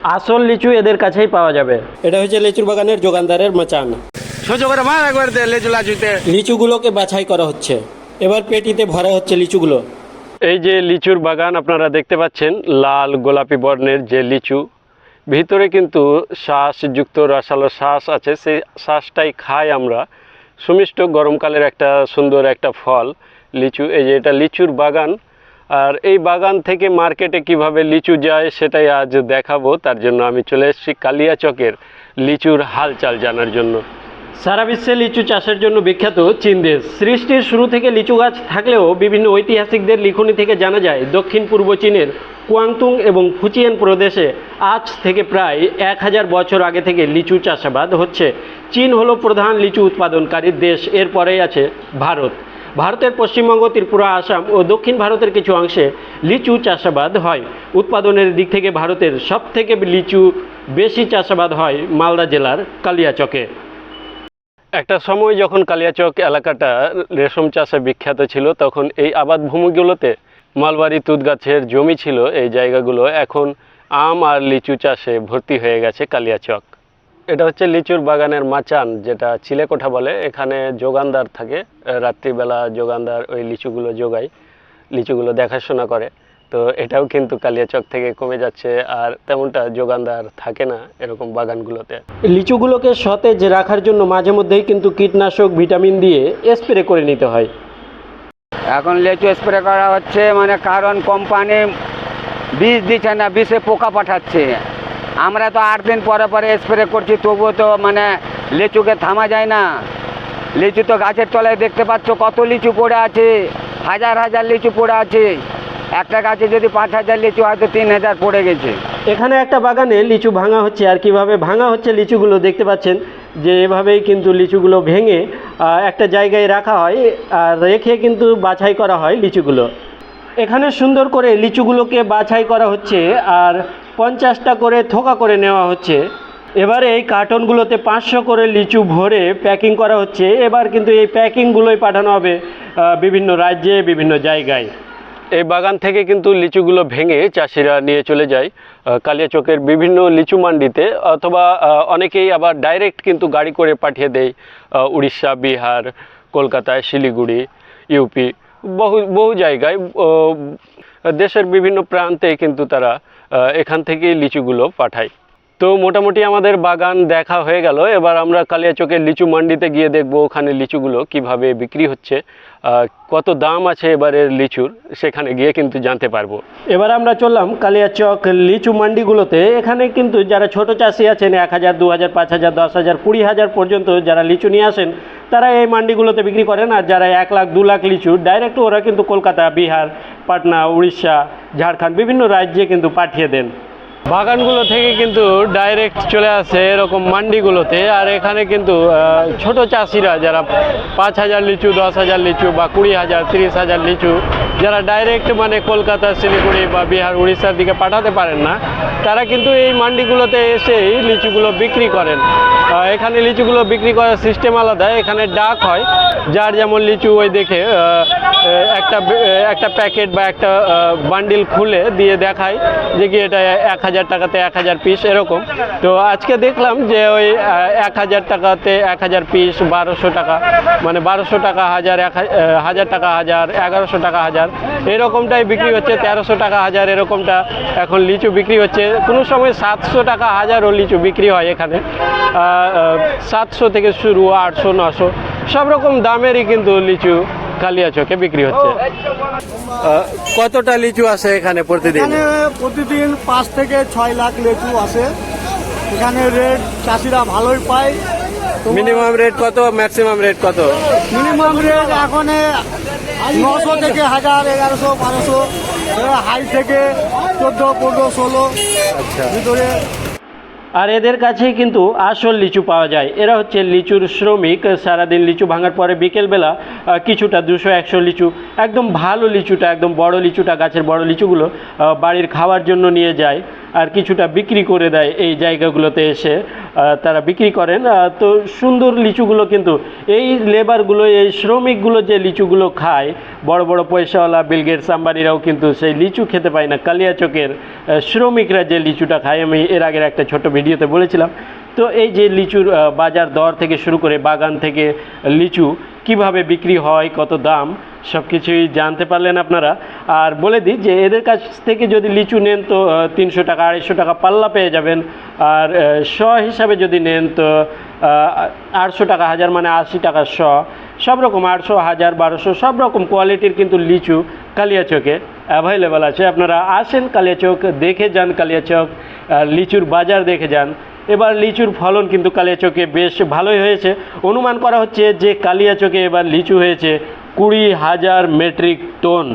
আসল লিচু এদের কাছেই পাওয়া যাবে। এটা হচ্ছে লিচুর বাগানের যোগানদারের মাচান। সোজা করে মার একবার দে লেজু লাজুতে লিচুগুলোকে বাছাই করা হচ্ছে। এবার পেটিতে ভরা হচ্ছে লিচুগুলো। এই যে লিচুর বাগান আপনারা দেখতে পাচ্ছেন লাল গোলাপি বর্ণের যে লিচু ভিতরে কিন্তু শ্বাসযুক্ত রসালো শ্বাস আছে সেই শ্বাসটাই খাই আমরা। সুমিষ্ট গরমকালের একটা সুন্দর একটা ফল লিচু। এই যে এটা লিচুর বাগান আর এই বাগান থেকে মার্কেটে কীভাবে লিচু যায় সেটাই আজ দেখাবো। তার জন্য আমি চলে এসেছি কালিয়াচকের লিচুর হালচাল জানার জন্য। সারা বিশ্বে লিচু চাষের জন্য বিখ্যাত চীন দেশ সৃষ্টির শুরু থেকে লিচু গাছ থাকলেও বিভিন্ন ঐতিহাসিকদের লিখনি থেকে জানা যায়, দক্ষিণ পূর্ব চীনের কুয়াংতুং এবং ফুচিয়ান প্রদেশে আজ থেকে প্রায় এক হাজার বছর আগে থেকে লিচু চাষাবাদ হচ্ছে। চীন হলো প্রধান লিচু উৎপাদনকারী দেশ, এরপরেই আছে ভারত। ভারতের পশ্চিমবঙ্গ, ত্রিপুরা, আসাম ও দক্ষিণ ভারতের কিছু অংশে লিচু চাষাবাদ হয়। উৎপাদনের দিক থেকে ভারতের সব থেকে লিচু বেশি চাষাবাদ হয় মালদা জেলার কালিয়াচকে। একটা সময় যখন কালিয়াচক এলাকাটা রেশম চাষে বিখ্যাত ছিল, তখন এই আবাদ ভূমিগুলোতে মালবাড়ি তুত গাছের জমি ছিল। এই জায়গাগুলো এখন আম আর লিচু চাষে ভর্তি হয়ে গেছে কালিয়াচক। এটা হচ্ছে লিচুর বাগানের মাচান যেটা চিলেকোঠা বলে। এখানে যোগানদার থাকে রাত্রিবেলা যোগানদার ওই লিচুগুলো যোগায় লিচুগুলো দেখাশোনা করে। তো এটাও কিন্তু কালিয়াচক থেকে কমে যাচ্ছে আর তেমনটা যোগানদার থাকে না এরকম বাগানগুলোতে। লিচুগুলোকে সতেজ রাখার জন্য মাঝে মধ্যেই কিন্তু কীটনাশক ভিটামিন দিয়ে স্প্রে করে নিতে হয়। এখন লিচু স্প্রে করা হচ্ছে মানে কারণ কোম্পানি বীজ দিচ্ছে না বিষে পোকা পাঠাচ্ছে। আমরা তো আট দিন পরে পরে স্প্রে করছি, তবুও তো মানে লিচুকে থামা যায় না। লিচু তো গাছের তলায় দেখতে পাচ্ছ, কত লিচু পড়ে আছে, হাজার হাজার লিচু পড়ে আছে। একটা গাছে যদি পাঁচ হাজার লিচু হয়তো তিন হাজার পড়ে গেছে। এখানে একটা বাগানে লিচু ভাঙা হচ্ছে, আর কীভাবে ভাঙা হচ্ছে লিচুগুলো দেখতে পাচ্ছেন, যে এভাবেই কিন্তু লিচুগুলো ভেঙে একটা জায়গায় রাখা হয়, আর রেখে কিন্তু বাছাই করা হয় লিচুগুলো। এখানে সুন্দর করে লিচুগুলোকে বাছাই করা হচ্ছে, আর পঞ্চাশটা করে থোকা করে নেওয়া হচ্ছে। এবারে এই কার্টনগুলোতে পাঁচশো করে লিচু ভরে প্যাকিং করা হচ্ছে। এবার কিন্তু এই প্যাকিংগুলোই পাঠানো হবে বিভিন্ন রাজ্যে, বিভিন্ন জায়গায়। এই বাগান থেকে কিন্তু লিচুগুলো ভেঙে চাষিরা নিয়ে চলে যায় কালিয়াচকের বিভিন্ন লিচু মান্ডিতে। অথবা অনেকেই আবার ডাইরেক্ট কিন্তু গাড়ি করে পাঠিয়ে দেয় উড়িষ্যা, বিহার, কলকাতায়, শিলিগুড়ি, ইউপি, বহু বহু জায়গায় দেশের বিভিন্ন প্রান্তে কিন্তু তারা এখান থেকেই লিচুগুলো পাঠায়। তো মোটামুটি আমাদের বাগান দেখা হয়ে গেল। এবার আমরা কালিয়াচকের লিচু মান্ডিতে গিয়ে দেখব ওখানে লিচুগুলো কীভাবে বিক্রি হচ্ছে কত দাম আছে এবারের লিচুর, সেখানে গিয়ে কিন্তু জানতে পারব। এবার আমরা চললাম কালিয়াচক লিচু মান্ডিগুলোতে। এখানে কিন্তু যারা ছোট চাষি আছেন, এক হাজার, দু হাজার, পাঁচ হাজার, দশ হাজার, কুড়ি হাজার পর্যন্ত যারা লিচু নিয়ে আসেন তারা এই মান্ডিগুলোতে বিক্রি করেন আর যারা এক লাখ, দু লাখ লিচু ডাইরেক্ট ওরা কিন্তু কলকাতা, বিহার, পাটনা, উড়িষ্যা, ঝাড়খণ্ড, বিভিন্ন রাজ্যে কিন্তু পাঠিয়ে দেন। বাগানগুলো থেকে কিন্তু ডাইরেক্ট চলে আসে এরকম মান্ডিগুলোতে। আর এখানে কিন্তু ছোট চাষিরা যারা পাঁচ হাজার লিচু, দশ হাজার লিচু বা কুড়ি হাজার, তিরিশ হাজার লিচু, যারা ডাইরেক্ট মানে কলকাতা, শিলিগুড়ি বা বিহার, উড়িষ্যার দিকে পাঠাতে পারেন না, তারা কিন্তু এই মান্ডিগুলোতে এসেই লিচুগুলো বিক্রি করেন। এখানে লিচুগুলো বিক্রি করার সিস্টেম আলাদা, এখানে ডাক হয়, যার যেমন লিচু ওই দেখে একটা একটা প্যাকেট বা একটা বান্ডিল খুলে দিয়ে দেখায় যে কি এটা এক হাজার টাকাতে এক হাজার পিস এরকম। তো আজকে দেখলাম যে ওই এক হাজার টাকাতে এক হাজার পিস বারোশো টাকা মানে বারোশো টাকা হাজার, এক হাজার টাকা হাজার, এগারোশো টাকা হাজার, এরকমটাই বিক্রি হচ্ছে, তেরোশো টাকা হাজার এরকমটা এখন লিচু বিক্রি হচ্ছে। কোনো সময় সাতশো টাকা হাজারও লিচু বিক্রি হয় এখানে। সাতশো থেকে শুরু আটশো, নশো, সব রকম দামেরই কিন্তু লিচু কালিয়াচকে বিক্রি হচ্ছে? কতটা লিচু আছে এখানে প্রতিদিন? প্রতিদিন পাঁচ থেকে ছয় লাখ লিচু আসে। এখানে রেট চাষিরা ভালোই পায়। মিনিমাম রেট কত ম্যাক্সিমাম রেট কত? মিনিমাম রেট এখন নশো থেকে হাজার এগারোশো বারোশো হাই থেকে চোদ্দ পনেরো ষোলো আচ্ছা। ভিতরে আর এদের কাছেই কিন্তু আসল লিচু পাওয়া যায়। এরা হচ্ছে লিচুর শ্রমিক, সারাদিন লিচু ভাঙার পরে বিকেলবেলা কিছুটা দুশো, একশো লিচু, একদম ভালো লিচুটা, একদম বড় লিচুটা, গাছের বড় লিচুগুলো বাড়ির খাওয়ার জন্য নিয়ে যায় আর কিছুটা বিক্রি করে দেয় এই জায়গাগুলোতে এসে তারা বিক্রি করেন। তো সুন্দর লিচুগুলো কিন্তু এই লেবারগুলো, এই শ্রমিকগুলো যে লিচুগুলো খায়, বড় বড় পয়সাওয়ালা বিলগেটস আম্বানিরাও কিন্তু সেই লিচু খেতে পায় না। কালিয়াচকের শ্রমিকরা যে লিচুটা খায়, আমি এর আগের একটা ছোট ভিডিওতে বলেছিলাম। তো এই যে লিচুর বাজার দর থেকে শুরু করে বাগান থেকে লিচু কীভাবে বিক্রি হয়, কত দাম সব কিছুই জানতে পারলেন আপনারা। আর বলে দিই যে এদের কাছ থেকে যদি লিচু নেন তো তিনশো টাকা, আড়াইশো টাকা পাল্লা পেয়ে যাবেন। আর শ হিসাবে যদি নেন তো আটশো টাকা হাজার মানে আশি টাকা শ। সব রকম আটশো, হাজার, বারোশো, সব রকম কোয়ালিটির কিন্তু লিচু কালিয়াচকে। অ্যাভেলেবেল আছে। আপনারা আসেন কালিয়াচক দেখে যান কালিয়াচক লিচুর বাজার দেখে যান। এবার লিচুর ফলন কিন্তু কালিয়াচকে বেশ ভালোই হয়েছে। অনুমান করা হচ্ছে যে কালিয়াচকে এবার লিচু হয়েছে কুড়ি হাজার মেট্রিক টন।